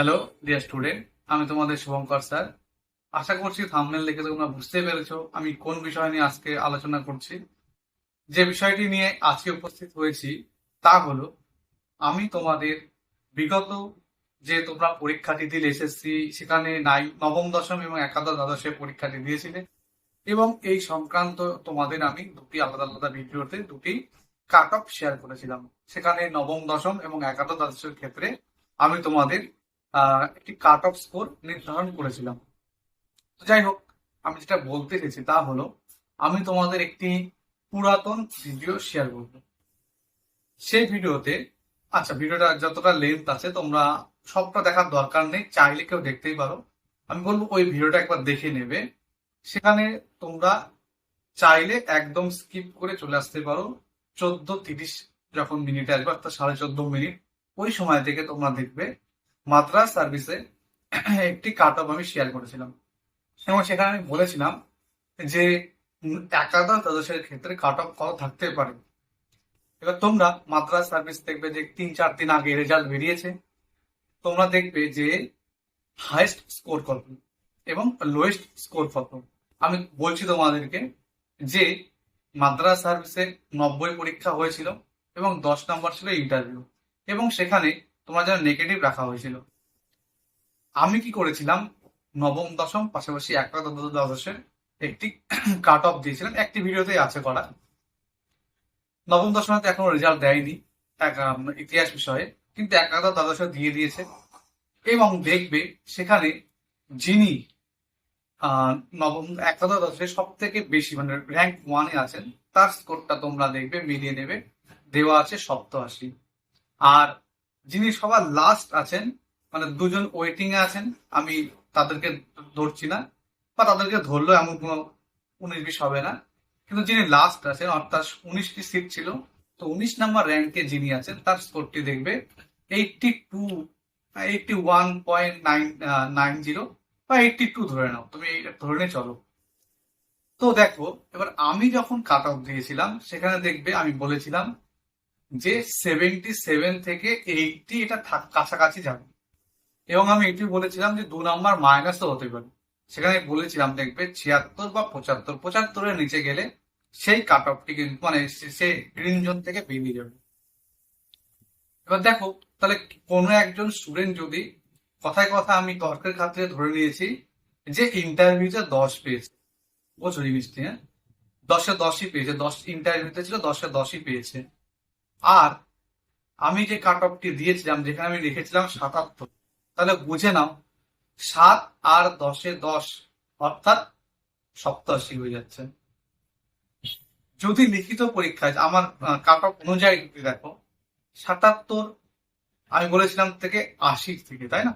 Hello dear student আমি তোমাদের Shubhankar, sir. আশা করছি থামনেল দেখে তোমরা বুঝতে পেরেছ আমি কোন বিষয় নিয়ে আজকে আলোচনা করছি। যে বিষয়টি নিয়ে আজকে উপস্থিত হয়েছি তা হলো, আমি তোমাদের বিগত যে তোমরা পরীক্ষাটি দিলে, এসএসসি, সেখানে নাই, নবম, দশম এবং একাদশ, দ্বাদশে পরীক্ষাটি দিয়েছিলে এবং এই সংক্রান্ত তোমাদের আমি দুটি আলাদা আলাদা ভিডিওতে দুটি কাট অফ শেয়ার করেছিলাম। সেখানে নবম, দশম এবং একাদশ, দ্বাদশের ক্ষেত্রে আমি তোমাদের একটি কাট অফ স্কোর নির্ধারণ করেছিলাম। তো যাই হোক, আমি যেটা বলতে চাইছি তা হলো, আমি তোমাদের একটি পুরাতন ভিডিও শেয়ার করব। সেই ভিডিওতে আচ্ছা ভিডিওটা যতটা লেন্থ আছে, তোমরা সবটা দেখার দরকার নেই, চাইলে কেউ দেখতেই পারো। আমি বলব ওই ভিডিওটা একবার দেখে নেবে। সেখানে তোমরা চাইলে একদম স্কিপ করে চলে আসতে পারো। চোদ্দ তিরিশ যখন মিনিটে আসবে, অর্থাৎ সাড়ে চোদ্দ মিনিট, ওই সময় থেকে তোমরা দেখবে মাদ্রাস সার্ভিসে একটি কাট অফ আমি শেয়ার করেছিলাম। এবং সেখানে আমি বলেছিলাম যে একাদশ দ্বাদশের ক্ষেত্রে কাট অফ কত থাকতে পারে। এবার তোমরা মাদ্রাস সার্ভিস দেখবে যে তিন চার দিন আগে রেজাল্ট বেরিয়েছে। তোমরা দেখবে যে হাইস্ট স্কোর কত এবং লোয়েস্ট স্কোর কত। আমি বলছি তোমাদেরকে যে, মাদ্রাস সার্ভিসে নব্বই পরীক্ষা হয়েছিল এবং দশ নম্বর ছিল ইন্টারভিউ এবং সেখানে তোমার যেন নেগেটিভ রাখা হয়েছিল। আমি কি করেছিলাম? নবম, দশম, পাশাপাশি একটা দ্বাদশের একটি কাট অফ দিয়েছিলাম। একটি ভিডিওতেই আছে করা। নবম, দশমে তো এখনও রেজাল্ট দেয়নি ইতিহাস বিষয়ে। কিন্তু একাদশ দ্বাদশে দিয়ে দিয়েছে। এবং দেখবে সেখানে যিনি নবম একাদশ দ্বাদশে সব থেকে বেশি মানে র্যাঙ্ক ওয়ানে আছেন, তার স্কোরটা তোমরা দেখবে, মিলিয়ে নেবে। দেওয়া আছে সপ্তআশি। আর যিনি সবার লাস্ট আছেন মানে দুজন ওয়েটিং এ আছেন, আমি তাদেরকে ধরছি না, বা তাদেরকে ধরলেও এমন কোনো উনিশ বিশ হবে না। কিন্তু যিনি লাস্ট আছেন, অর্থাৎ উনিশটি সিট ছিল, তো উনিশ নাম্বার র্যাঙ্কে যিনি আছেন, তার স্কোরটি দেখবে eighty two eighty one point nine nine zero বা এইটটি টু ধরে নাও, তুমি ধরে নিয়ে চলো। তো দেখো, এবার আমি যখন কাট অফ দিয়েছিলাম, সেখানে দেখবে আমি বলেছিলাম যে সেভেন্টি সেভেন থেকে এইটটি এটা কাছাকাছি যাবে। এবং আমি এটি বলেছিলাম যে দু নাম্বার মাইনাসও হতে পারে। সেখানে বলেছিলাম, দেখবে ছিয়াত্তর বা পঁচাত্তর, পঁচাত্তরের নিচে গেলে সেই কাট অফটি কিন্তু মানে সে- গ্রিন জোন থেকে বেরিয়ে যাবে। এবার দেখো, তাহলে কোনো একজন স্টুডেন্ট যদি কথায় কথা আমি তর্কের খাতিরে ধরে নিয়েছি যে ইন্টারভিউতে দশ পেয়েছে। বোঝো জিনিসটি হ্যাঁ? দশে দশই পেয়েছে, দশ ইন্টারভিউতে ছিল, দশে দশই পেয়েছে। আর আমি যে কাট অফটি দিয়েছিলাম, যেখানে আমি লিখেছিলাম সাতাত্তর, তাহলে বুঝে নাও, সাত আর দশে দশ, অর্থাৎ সপ্তাশি হয়ে যাচ্ছে। যদি লিখিত পরীক্ষায়, আমার কাট অফ অনুযায়ী দেখো, সাতাত্তর, আমি বলেছিলাম থেকে আশি থেকে, তাই না?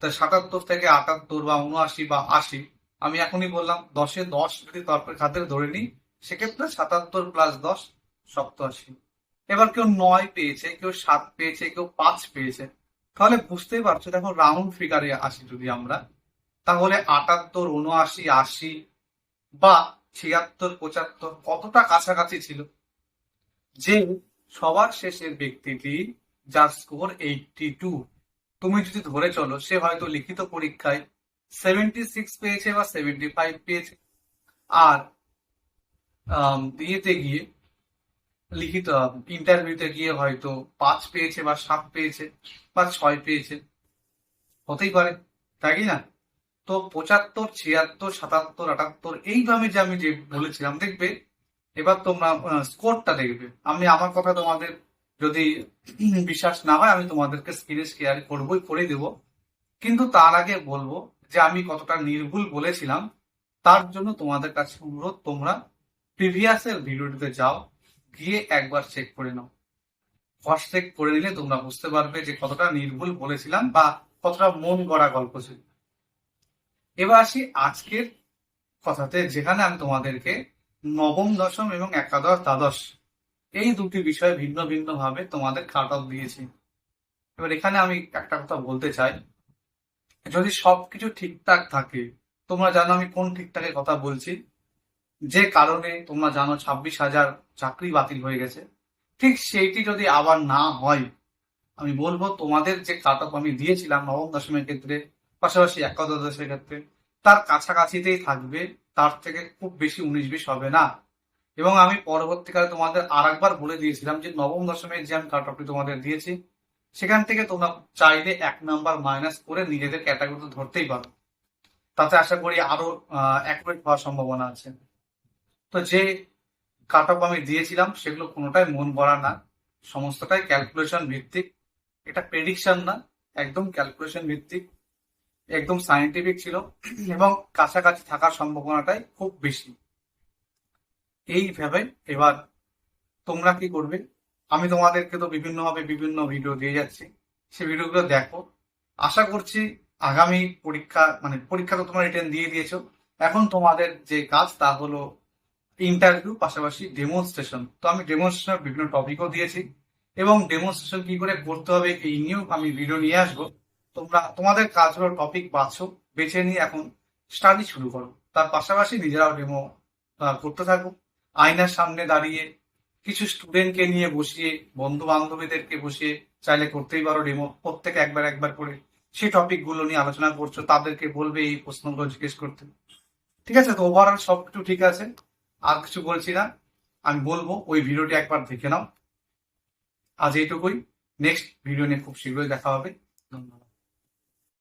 তা সাতাত্তর থেকে আটাত্তর বা উনআশি বা আশি, আমি এখনই বললাম, দশে দশ যদি তর্কের খাতিরে ধরে নিই, সেক্ষেত্রে সাতাত্তর প্লাস দশ, সপ্তাশি। এবার কেউ নয় পেয়েছে, কেউ সাত পেয়েছে, কেউ পাঁচ পেয়েছে। তাহলে বুঝতেই পারছ, দেখো রাউন্ড ফিগারে আসি যদি আমরা, তাহলে আটাত্তর, উনআশি, আশি বা ছিয়াত্তর, পঁচাত্তর কতটা কাছাকাছি ছিল? যে সবার শেষের ব্যক্তিটি যার স্কোর এইটটি টু তুমি যদি ধরে চলো, সে হয়তো লিখিত পরীক্ষায় সেভেন্টি সিক্স পেয়েছে বা সেভেন্টি ফাইভ পেয়েছে। আর ইয়েতে গিয়ে লিখিত ইন্টারভিউতে গিয়ে হয়তো পাঁচ পেয়েছে বা সাত পেয়েছে বা ছয় পেয়েছে। হতেই পারে, তাই না? তো পঁচাত্তর, ছিয়াত্তর, সাতাত্তর, আটাত্তর এইভাবে যে আমি যে বলেছিলাম, দেখবে? এবার তোমরা স্কোরটা দেখবে। আমি আমার কথা তোমাদের যদি বিশ্বাস না হয়, আমি তোমাদেরকে স্ক্রিনে শেয়ার করবোই, করে দেব। কিন্তু তার আগে বলব যে আমি কতটা নির্ভুল বলেছিলাম, তার জন্য তোমাদের কাছে অনুরোধ, তোমরা প্রিভিয়াসের ভিডিওটিতে যাও। গিয়ে একবার চেক করে নাও। ফার্স্ট চেক করে নিলে তোমরা বুঝতে পারবে যে কতটা নির্ভুল বলেছিলাম বা কতটা মন গড়া গল্প ছিল। এবার আসি আজকের কথাতে, যেখানে আমি তোমাদেরকে নবম, দশম এবং একাদশ, দ্বাদশ এই দুটি বিষয়ে ভিন্ন ভিন্ন ভাবে তোমাদের কাট অফ দিয়েছি। এবার এখানে আমি একটা কথা বলতে চাই। যদি সবকিছু ঠিকঠাক থাকে, তোমরা জানো আমি কোন ঠিকঠাকের কথা বলছি? যে কারণে তোমরা জানো ছাব্বিশ হাজার চাকরি বাতিল হয়ে গেছে। ঠিক সেইটি যদি আবার না হয়, আমি বলব তোমাদের যে কাট অফ আমি দিয়েছিলাম নবম দশমের ক্ষেত্রে, পাশাপাশি একাদশের ক্ষেত্রে, তার কাছাকাছিতেই থাকবে, তার থেকে খুব বেশি উনিশ বিশ হবে না। এবং আমি পরবর্তীকালে তোমাদের আর একবার বলে দিয়েছিলাম যে নবম দশমের যে আমি কাট অফটি তোমাদের দিয়েছি, সেখান থেকে তোমরা চাইলে এক নাম্বার মাইনাস করে নিজেদের ক্যাটাগরিতে ধরতেই পারো। তাতে আশা করি আরও অ্যাকুরেট হওয়ার সম্ভাবনা আছে। তো যে কাট অফ আমি দিয়েছিলাম, সেগুলো কোনোটাই মন ভরা না। সমস্তটাই ক্যালকুলেশন ভিত্তিক। এটা প্রেডিকশন না, একদম ক্যালকুলেশন ভিত্তিক। একদম সাইন্টিফিক ছিল। এবং কাছাকাছি থাকার সম্ভাবনাটাই খুব বেশি। এইভাবে এবার তোমরা কি করবে? আমি তোমাদেরকে তো বিভিন্নভাবে বিভিন্ন ভিডিও দিয়ে যাচ্ছি। সেই ভিডিওগুলো দেখো। আশা করছি আগামী পরীক্ষা মানে পরীক্ষা তো তোমরা রিটার্ন দিয়ে দিয়েছ। এখন তোমাদের যে কাজ তা হলো ইন্টারভিউ পাশাপাশি ডেমনস্ট্রেশন তো আমি ডেমনস্ট্রেশনের বিভিন্ন টপিকও দিয়েছি এবং ডেমনস্ট্রেশন কি করে করতে হবে এই নিয়েও আমি ভিডিও নিয়ে আসব। তোমরা, তোমাদের কাজ হলো টপিক বাছো বেছে নিয়ে এখন স্টাডি শুরু করো। তার পাশাপাশি নিজেরাও ডেমো করতে থাকো। আয়নার সামনে দাঁড়িয়ে কিছু স্টুডেন্টকে নিয়ে বসিয়ে বন্ধু বান্ধবীদেরকে বসিয়ে চাইলে করতেই পারো ডেমো প্রত্যেকে একবার একবার করে সেই টপিকগুলো নিয়ে আলোচনা করছ, তাদেরকে বলবে এই প্রশ্নগুলো জিজ্ঞেস করতে। ঠিক আছে? তো ওভারঅল সব কিছু ঠিক আছে। আর কিছু বলছি না। আমি বলব, ওই ভিডিওটি একবার দেখে নাও। আজ এইটুকুই। নেক্সট ভিডিও নিয়ে খুব শীঘ্রই দেখা হবে। ধন্যবাদ।